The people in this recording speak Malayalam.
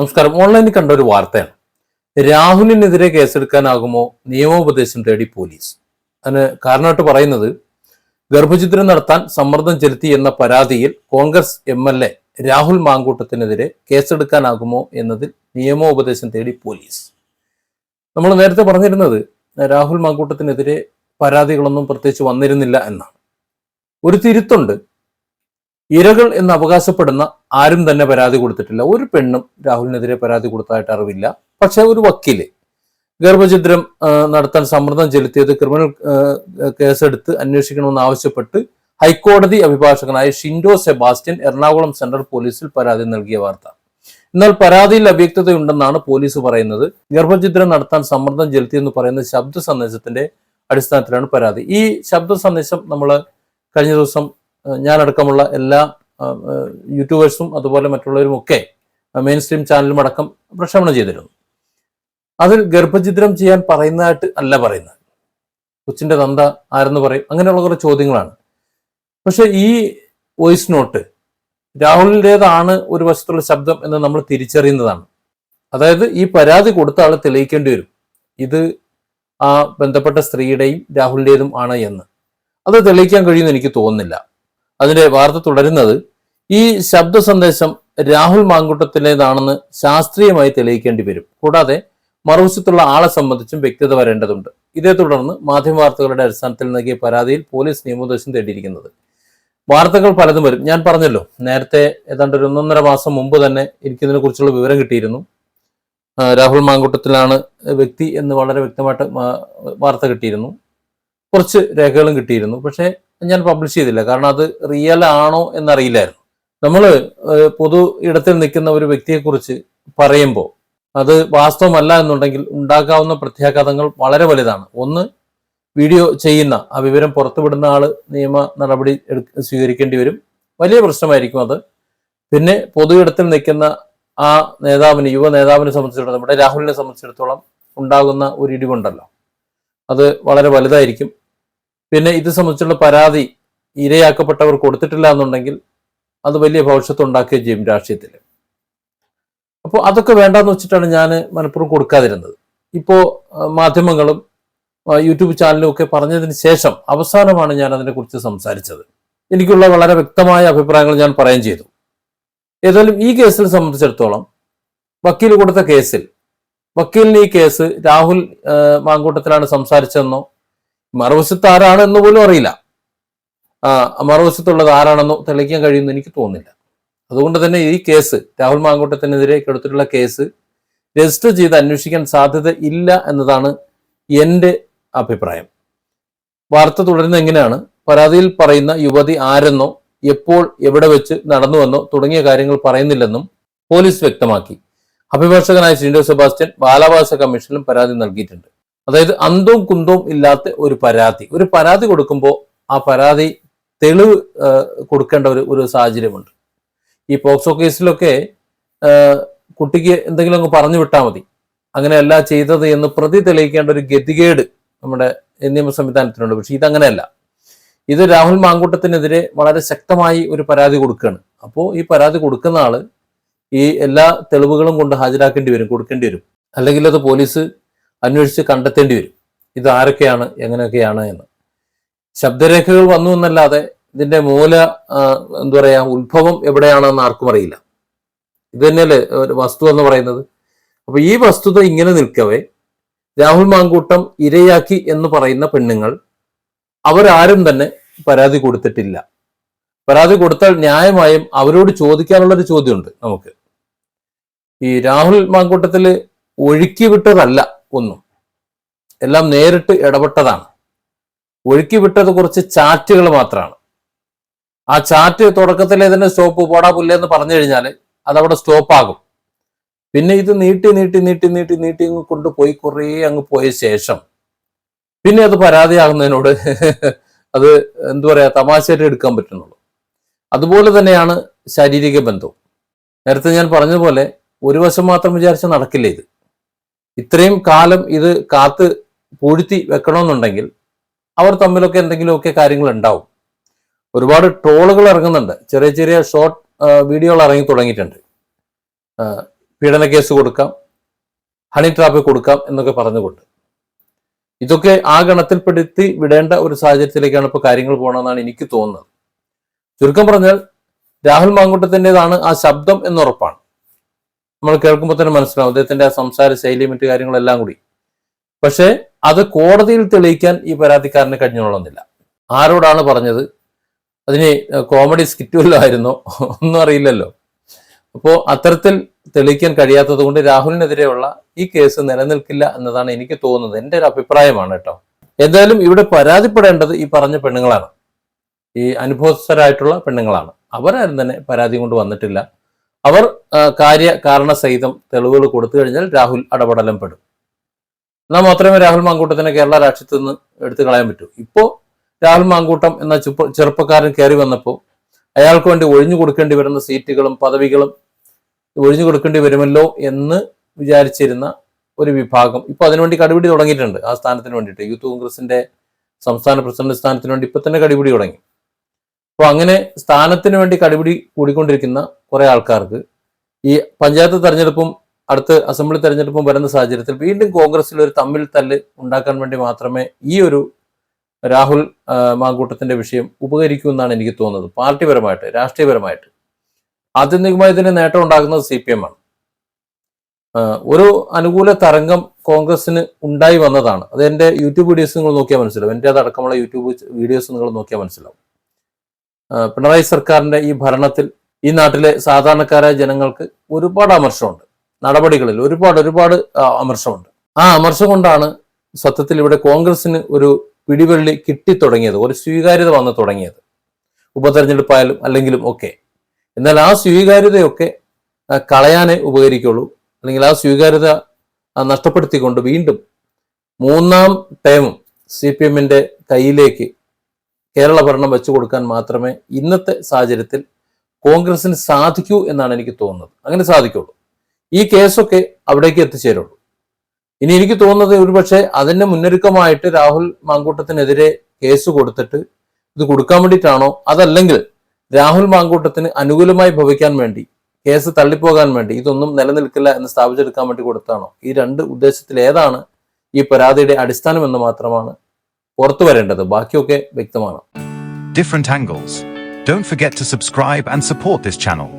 നമസ്കാരം. ഓൺലൈനിൽ കണ്ട ഒരു വാർത്തയാണ്. രാഹുലിനെതിരെ കേസെടുക്കാനാകുമോ? നിയമോപദേശം തേടി പോലീസ്. അതിന് കാരണമായിട്ട് പറയുന്നത് ഗർഭചിത്രം നടത്താൻ സമ്മർദ്ദം ചെലുത്തി എന്ന പരാതിയിൽ Congress M L A Rahul മാങ്കൂട്ടത്തിനെതിരെ കേസെടുക്കാനാകുമോ എന്നതിൽ നിയമോപദേശം തേടി പോലീസ്. നമ്മൾ നേരത്തെ പറഞ്ഞിരുന്നത് രാഹുൽ മാങ്കൂട്ടത്തിനെതിരെ പരാതികളൊന്നും പ്രത്യേകിച്ച് വന്നിരുന്നില്ല എന്നാണ്. ഒരു തിരുത്തുണ്ട് ഇരകൾ എന്ന് അവകാശപ്പെടുന്ന ആരും തന്നെ പരാതി കൊടുത്തിട്ടില്ല. ഒരു പെണ്ണും രാഹുലിനെതിരെ പരാതി കൊടുത്തതായിട്ട് അറിവില്ല. പക്ഷെ ഒരു വക്കീൽ ഗർഭഛിദ്രം നടത്താൻ സമ്മർദ്ദം ചെലുത്തിയത് ക്രിമിനൽ കേസെടുത്ത് അന്വേഷിക്കണമെന്ന് ആവശ്യപ്പെട്ട് ഹൈക്കോടതി അഭിഭാഷകനായ ഷിൻഡോ സെബാസ്റ്റ്യൻ എറണാകുളം സെൻട്രൽ പോലീസിൽ പരാതി നൽകിയ വാർത്ത. എന്നാൽ പരാതിയിൽ അവ്യക്തതയുണ്ടെന്നാണ് പോലീസ് പറയുന്നത്. ഗർഭഛിദ്രം നടത്താൻ സമ്മർദ്ദം ചെലുത്തിയെന്ന് പറയുന്ന ശബ്ദ സന്ദേശത്തിന്റെ അടിസ്ഥാനത്തിലാണ് പരാതി. ഈ ശബ്ദ സന്ദേശം നമ്മൾ കഴിഞ്ഞ ദിവസം ഞാനടക്കമുള്ള എല്ലാ യൂട്യൂബേഴ്സും അതുപോലെ മറ്റുള്ളവരും ഒക്കെ മെയിൻ സ്ട്രീം ചാനലും അടക്കം പ്രക്ഷേപണം ചെയ്തിരുന്നു. അതിൽ ഗർഭഛിദ്രം ചെയ്യാൻ പറയുന്നതായിട്ട് അല്ല പറയുന്നത്. കൊച്ചിന്റെ തന്ത ആരെന്ന് പറയും. അങ്ങനെയുള്ള കുറെ ചോദ്യങ്ങളാണ്. പക്ഷെ ഈ വോയിസ് നോട്ട് രാഹുലിന്റെതാണ് ഒരു വശത്തുള്ള ശബ്ദം എന്ന് നമ്മൾ തിരിച്ചറിയുന്നതാണ്. അതായത് ഈ പരാതി കൊടുത്ത ആൾ തെളിയിക്കേണ്ടി വരും. ഇത് ആ ബന്ധപ്പെട്ട സ്ത്രീയുടെയും രാഹുലിന്റെതും ആണ് എന്ന്. അത് തെളിയിക്കാൻ കഴിയുമെന്ന് എനിക്ക് തോന്നുന്നില്ല. അതിന്റെ വാർത്ത തുടരുന്നത് ഈ ശബ്ദ സന്ദേശം രാഹുൽ മാങ്കുട്ടത്തിലേതാണെന്ന് ശാസ്ത്രീയമായി തെളിയിക്കേണ്ടി വരും. കൂടാതെ മറുവശത്തുള്ള ആളെ സംബന്ധിച്ചും വ്യക്തത വരേണ്ടതുണ്ട്. ഇതേ തുടർന്ന് മാധ്യമവാർത്തകളുടെ അടിസ്ഥാനത്തിൽ നൽകിയ പരാതിയിൽ പോലീസ് നിയമോപദേശം തേടിയിരിക്കുന്നത്. വാർത്തകൾ പലതും വരും. ഞാൻ പറഞ്ഞല്ലോ നേരത്തെ ഏതാണ്ട് ഒരു ഒന്നൊന്നര മാസം മുമ്പ് തന്നെ എനിക്കിതിനെ കുറിച്ചുള്ള വിവരം കിട്ടിയിരുന്നു. രാഹുൽ മാങ്കുട്ടത്തിലാണ് വ്യക്തി എന്ന് വളരെ വ്യക്തമായിട്ട് വാർത്ത കിട്ടിയിരുന്നു. കുറച്ച് രേഖകളും കിട്ടിയിരുന്നു. പക്ഷേ ഞാൻ പബ്ലിഷ് ചെയ്തില്ല. കാരണം അത് റിയൽ ആണോ എന്നറിയില്ലായിരുന്നു. നമ്മൾ പൊതു ഇടത്തിൽ നിൽക്കുന്ന ഒരു വ്യക്തിയെക്കുറിച്ച് പറയുമ്പോൾ അത് വാസ്തവമല്ല എന്നുണ്ടെങ്കിൽ ഉണ്ടാകാവുന്ന പ്രത്യാഘാതങ്ങൾ വളരെ വലുതാണ്. ഒന്ന് വീഡിയോ ചെയ്യുന്ന ആ വിവരം പുറത്തുവിടുന്ന ആൾ നിയമ നടപടി സ്വീകരിക്കേണ്ടി വരും. വലിയ പ്രശ്നമായിരിക്കും അത്. പിന്നെ പൊതു ഇടത്തിൽ നിൽക്കുന്ന ആ നേതാവിന് യുവ നേതാവിനെ സംബന്ധിച്ചിടത്തോളം നമ്മുടെ രാഹുലിനെ സംബന്ധിച്ചിടത്തോളം ഉണ്ടാകുന്ന ഒരു ഇടിവുണ്ടല്ലോ. അത് വളരെ വലുതായിരിക്കും. പിന്നെ ഇത് സംബന്ധിച്ചുള്ള പരാതി ഇരയാക്കപ്പെട്ടവർ കൊടുത്തിട്ടില്ല എന്നുണ്ടെങ്കിൽ അത് വലിയ ഭവിഷ്യത്ത് ഉണ്ടാക്കുകയും ചെയ്യും രാഷ്ട്രീയത്തിൽ അപ്പോൾ അതൊക്കെ വേണ്ടാന്ന് വെച്ചിട്ടാണ് ഞാൻ മനഃപൂർവം കൊടുക്കാതിരുന്നത്. ഇപ്പോൾ മാധ്യമങ്ങളും യൂട്യൂബ് ചാനലും ഒക്കെ പറഞ്ഞതിന് ശേഷം അവസാനമാണ് ഞാൻ അതിനെക്കുറിച്ച് സംസാരിച്ചത്. എനിക്കുള്ള വളരെ വ്യക്തമായ അഭിപ്രായങ്ങൾ ഞാൻ പറയുകയും ചെയ്തു. ഏതായാലും ഈ കേസിൽ സംബന്ധിച്ചിടത്തോളം വക്കീൽ കൊടുത്ത കേസിൽ വക്കീലിന് ഈ കേസ് രാഹുൽ മാങ്കൂട്ടത്തിലാണ് സംസാരിച്ചതെന്നോ മറുവശത്ത് ആരാണ് എന്ന് പോലും അറിയില്ല. മറുവശത്തുള്ളത് ആരാണെന്നോ തെളിയിക്കാൻ കഴിയുമെന്ന് എനിക്ക് തോന്നുന്നില്ല. അതുകൊണ്ട് തന്നെ ഈ കേസ് രാഹുൽ മാങ്കൂട്ടത്തിനെതിരെ എടുത്തിട്ടുള്ള കേസ് രജിസ്റ്റർ ചെയ്ത് അന്വേഷിക്കാൻ സാധ്യത ഇല്ല എന്നതാണ് എന്റെ അഭിപ്രായം. വാർത്ത തുടരുന്ന എങ്ങനെയാണ്? പരാതിയിൽ പറയുന്ന യുവതി ആരെന്നോ എപ്പോൾ എവിടെ വെച്ച് നടന്നുവെന്നോ തുടങ്ങിയ കാര്യങ്ങൾ പറയുന്നില്ലെന്നും പോലീസ് വ്യക്തമാക്കി. അഭിഭാഷകനായ ഷിൻഡോ സെബാസ്റ്റ്യൻ ബാലാവകാശ കമ്മീഷനിലും പരാതി നൽകിയിട്ടുണ്ട്. അതായത് അന്തവും കുന്തവും ഇല്ലാത്ത ഒരു പരാതി. ഒരു പരാതി കൊടുക്കുമ്പോൾ ആ പരാതി തെളിവ് കൊടുക്കേണ്ട ഒരു ഒരു സാഹചര്യമുണ്ട്. ഈ പോക്സോ കേസിലൊക്കെ കുട്ടിക്ക് എന്തെങ്കിലും അങ്ങ് പറഞ്ഞു വിട്ടാൽ മതി. അങ്ങനെയല്ല ചെയ്തത് എന്ന് പ്രതി തെളിയിക്കേണ്ട ഒരു ഗതികേട് നമ്മുടെ നിയമ സംവിധാനത്തിനുണ്ട്. പക്ഷെ ഇതങ്ങനെയല്ല. ഇത് രാഹുൽ മാങ്കൂട്ടത്തിനെതിരെ വളരെ ശക്തമായി ഒരു പരാതി കൊടുക്കുകയാണ് അപ്പോൾ ഈ പരാതി കൊടുക്കുന്ന ആൾ ഈ എല്ലാ തെളിവുകളും കൊണ്ട് ഹാജരാക്കേണ്ടി വരും കൊടുക്കേണ്ടി വരും. അല്ലെങ്കിൽ അത് പോലീസ് അന്വേഷിച്ച് കണ്ടെത്തേണ്ടി വരും. ഇത് ആരൊക്കെയാണ് എങ്ങനെയൊക്കെയാണ് എന്ന്. ശബ്ദരേഖകൾ വന്നു എന്നല്ലാതെ ഇതിന്റെ മൂല എന്താ പറയാ ഉത്ഭവം എവിടെയാണെന്ന് ആർക്കും അറിയില്ല. ഇത് തന്നെയല്ലേ വസ്തു എന്ന് പറയുന്നത്. അപ്പൊ ഈ വസ്തുത ഇങ്ങനെ നിൽക്കവേ രാഹുൽ മാങ്കൂട്ടം ഇരയാക്കി എന്ന് പറയുന്ന പെണ്ണുങ്ങൾ അവരാരും തന്നെ പരാതി കൊടുത്തിട്ടില്ല. പരാതി കൊടുത്താൽ ന്യായമായും അവരോട് ചോദിക്കാനുള്ള ഒരു ചോദ്യമുണ്ട് നമുക്ക്. ഈ രാഹുൽ മാങ്കൂട്ടത്തിൽ ഒഴുക്കി വിട്ടതല്ല ഒന്നും. എല്ലാം നേരിട്ട് ഇടപെട്ടതാണ്. ഒഴുക്കി വിട്ടത് കുറച്ച് ചാറ്റുകൾ മാത്രമാണ് ആ ചാറ്റ് തുടക്കത്തിൽ തന്നെ സ്റ്റോപ്പ് പോടാ പുല്ലെന്ന് പറഞ്ഞു കഴിഞ്ഞാൽ അതവിടെ സ്റ്റോപ്പ് ആകും. പിന്നെ ഇത് നീട്ടി നീട്ടി നീട്ടി നീട്ടി നീട്ടി അങ്ങ് കൊണ്ടുപോയി കുറേ അങ്ങ് പോയ ശേഷം പിന്നെ അത് പരാതിയാകുന്നതിനോട് അത് എന്താ പറയാ തമാശയായിട്ട് എടുക്കാൻ പറ്റുന്നുള്ളൂ. അതുപോലെ തന്നെയാണ് ശാരീരിക ബന്ധവും. നേരത്തെ ഞാൻ പറഞ്ഞതുപോലെ ഒരു വശം മാത്രം വിചാരിച്ച നടക്കില്ല ഇത്. ഇത്രയും കാലം ഇത് കാത്ത് പൂഴ്ത്തി വെക്കണമെന്നുണ്ടെങ്കിൽ അവർ തമ്മിലൊക്കെ എന്തെങ്കിലുമൊക്കെ കാര്യങ്ങൾ ഉണ്ടാവും ഒരുപാട് ട്രോളുകൾ ഇറങ്ങുന്നുണ്ട്. ചെറിയ ചെറിയ ഷോർട്ട് വീഡിയോകൾ ഇറങ്ങി തുടങ്ങിയിട്ടുണ്ട്. പീഡന കേസ് കൊടുക്കാം ഹണി ട്രാപ്പ് കൊടുക്കാം എന്നൊക്കെ പറഞ്ഞുകൊണ്ട്. ഇതൊക്കെ ആ ഗണത്തിൽപ്പെടുത്തി വിടേണ്ട ഒരു സാഹചര്യത്തിലേക്കാണ് ഇപ്പോൾ കാര്യങ്ങൾ പോകണമെന്നാണ് എനിക്ക് തോന്നുന്നത്. ചുരുക്കം പറഞ്ഞാൽ രാഹുൽ മാങ്കൂട്ടത്തിന്റെതാണ് ആ ശബ്ദം എന്നുറപ്പാണ്. നമ്മൾ കേൾക്കുമ്പോൾ തന്നെ മനസ്സിലാവും. അദ്ദേഹത്തിന്റെ ആ സംസാര ശൈലി മറ്റു കാര്യങ്ങളെല്ലാം കൂടി. പക്ഷേ അത് കോടതിയിൽ തെളിയിക്കാൻ ഈ പരാതിക്കാരന് കഴിഞ്ഞോളന്നില്ല ആരോടാണ് പറഞ്ഞത്? അതിന് കോമഡി സ്കിറ്റ് വല്ലതും ഒന്നും അറിയില്ലല്ലോ. അപ്പോൾ അത്തരത്തിൽ തെളിയിക്കാൻ കഴിയാത്തത് കൊണ്ട് രാഹുലിനെതിരെയുള്ള ഈ കേസ് നിലനിൽക്കില്ല എന്നതാണ് എനിക്ക് തോന്നുന്നത്. എന്റെ ഒരു അഭിപ്രായമാണ് കേട്ടോ. എന്തായാലും ഇവിടെ പരാതിപ്പെടേണ്ടത് ഈ പറഞ്ഞ പെണ്ണുങ്ങളാണ്. ഈ അനുഭവസ്ഥരായിട്ടുള്ള പെണ്ണുങ്ങളാണ്. അവരാരും തന്നെ പരാതി കൊണ്ട് വന്നിട്ടില്ല. അവർ കാര്യ കാരണസഹിതം തെളിവുകൾ കൊടുത്തു കഴിഞ്ഞാൽ രാഹുൽ അടപടലം പെടും. എന്നാൽ മാത്രമേ രാഹുൽ മാങ്കൂട്ടത്തിനെ കേരള രാഷ്ട്രീയത്തിൽ നിന്ന് എടുത്തു കളയാൻ പറ്റൂ. ഇപ്പോൾ രാഹുൽ മാങ്കൂട്ടം എന്ന ചെറുപ്പക്കാരൻ കയറി വന്നപ്പോൾ അയാൾക്ക് വേണ്ടി ഒഴിഞ്ഞു കൊടുക്കേണ്ടി വരുന്ന സീറ്റുകളും പദവികളും ഒഴിഞ്ഞു കൊടുക്കേണ്ടി വരുമല്ലോ എന്ന് വിചാരിച്ചിരുന്ന ഒരു വിഭാഗം ഇപ്പൊ അതിനുവേണ്ടി കടുപിടി തുടങ്ങിയിട്ടുണ്ട്. ആ സ്ഥാനത്തിന് വേണ്ടിയിട്ട്. യൂത്ത് കോൺഗ്രസിന്റെ സംസ്ഥാന പ്രസിഡന്റ് സ്ഥാനത്തിന് വേണ്ടി ഇപ്പൊ തന്നെ കടുപിടി തുടങ്ങി. അപ്പോൾ അങ്ങനെ സ്ഥാനത്തിന് വേണ്ടി കടുപിടി കൂടിക്കൊണ്ടിരിക്കുന്ന കുറെ ആൾക്കാർക്ക് ഈ പഞ്ചായത്ത് തെരഞ്ഞെടുപ്പും അടുത്ത് അസംബ്ലി തെരഞ്ഞെടുപ്പും വരുന്ന സാഹചര്യത്തിൽ വീണ്ടും കോൺഗ്രസിൽ ഒരു തമ്മിൽ തല്ല് ഉണ്ടാക്കാൻ വേണ്ടി മാത്രമേ ഈ ഒരു രാഹുൽ മാങ്കൂട്ടത്തിന്റെ വിഷയം ഉപകരിക്കൂ എന്നാണ് എനിക്ക് തോന്നുന്നത്. പാർട്ടിപരമായിട്ട് രാഷ്ട്രീയപരമായിട്ട്. ആത്യന്തികമായി ഇതിന് നേട്ടം ഉണ്ടാക്കുന്നത് സി പി എം ആണ്. ഒരു അനുകൂല തരംഗം കോൺഗ്രസിന് ഉണ്ടായി വന്നതാണ്. അത് എന്റെ യൂട്യൂബ് വീഡിയോസ് നിങ്ങൾ നോക്കിയാൽ മനസ്സിലാവും. എന്റെ അതടക്കമുള്ള യൂട്യൂബ് വീഡിയോസ് നിങ്ങൾ നോക്കിയാൽ മനസ്സിലാവും. പിണറായി സർക്കാരിന്റെ ഈ ഭരണത്തിൽ ഈ നാട്ടിലെ സാധാരണക്കാരായ ജനങ്ങൾക്ക് ഒരുപാട് അമർഷമുണ്ട്. നടപടികളിൽ ഒരുപാട് ഒരുപാട് അമർഷമുണ്ട്. ആ അമർഷം കൊണ്ടാണ് സത്യത്തിൽ ഇവിടെ കോൺഗ്രസിന് ഒരു പിടിവള്ളി കിട്ടിത്തുടങ്ങിയത് ഒരു സ്വീകാര്യത വന്നു തുടങ്ങിയത്. ഉപതെരഞ്ഞെടുപ്പായാലും അല്ലെങ്കിലും ഒക്കെ. എന്നാൽ ആ സ്വീകാര്യതയൊക്കെ കളയാനേ ഉപകരിക്കുള്ളൂ. അല്ലെങ്കിൽ ആ സ്വീകാര്യത നഷ്ടപ്പെടുത്തിക്കൊണ്ട് വീണ്ടും മൂന്നാം ടേമും സി പി എമ്മിന്റെ കയ്യിലേക്ക് കേരള ഭരണം വെച്ചു കൊടുക്കാൻ മാത്രമേ ഇന്നത്തെ സാഹചര്യത്തിൽ കോൺഗ്രസിന് സാധിക്കൂ എന്നാണ് എനിക്ക് തോന്നുന്നത്. അങ്ങനെ സാധിക്കുള്ളൂ. ഈ കേസൊക്കെ അവിടേക്ക് എത്തിച്ചേരുള്ളൂ. ഇനി എനിക്ക് തോന്നുന്നത് ഒരുപക്ഷെ അതിന്റെ മുന്നൊരുക്കമായിട്ട് രാഹുൽ മാങ്കൂട്ടത്തിനെതിരെ കേസ് കൊടുത്തിട്ട് ഇത് കൊടുക്കാൻ വേണ്ടിയിട്ടാണോ? അതല്ലെങ്കിൽ രാഹുൽ മാങ്കൂട്ടത്തിന് അനുകൂലമായി ഭവിക്കാൻ വേണ്ടി കേസ് തള്ളിപ്പോകാൻ വേണ്ടി ഇതൊന്നും നിലനിൽക്കില്ല എന്ന് സ്ഥാപിച്ചെടുക്കാൻ വേണ്ടി കൊടുത്താണോ? ഈ രണ്ട് ഉദ്ദേശത്തിൽ ഏതാണ് ഈ പരാതിയുടെ അടിസ്ഥാനം എന്ന് മാത്രമാണ് പുറത്തു വരേണ്ടത്. ബാക്കിയൊക്കെ വ്യക്തമാണ്. Different angles. Don't forget to subscribe and support this channel.